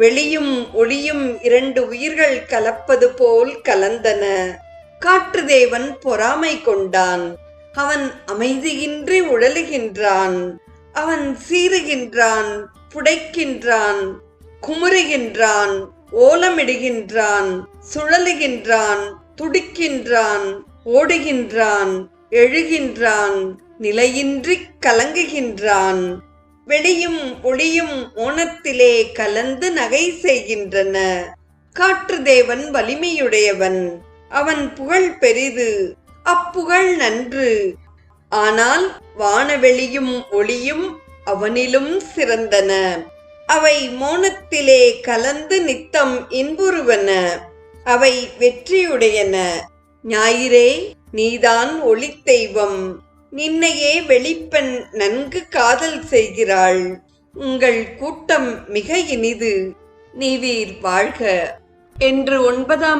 வெளியும் ஒளியும் இரண்டு உயிர்கள் கலப்பது போல் கலந்தன. காற்றுதேவன் பொறாமை கொண்டான். அவன் அமைதியின்றி உழலுகின்றான். அவன் சீறுகின்றான் புடைக்கின்றான் குமுறுகின்றான் ஓலமிடுகின்றான் சுழலுகின்றான் துடிக்கின்றான் ஓடுகின்றான் எழுகின்றான் நிலையின்றி கலங்குகின்றான். வெளியும் ஒளியும் ஓணத்திலே கலந்து நகை செய்கின்றன. காற்று தேவன் வலிமையுடையவன். அவன் புகழ் பெரிது அப்புகழ் நன்று. ஆனால் வானவெளியும் ஒளியும் அவனிலும் சிறந்தன. அவை மோனத்திலே கலந்து நித்தம் இன்புறுவன. அவை வெற்றியுடையன. ஞாயிறே நீதான் ஒளித் தெய்வம். நின்னையே வெளிப்பெண் நன்கு காதல் செய்கிறாள். உங்கள் கூட்டம் மிக இனிது. நீவீர் வாழ்க. என்று ஒன்பதாம்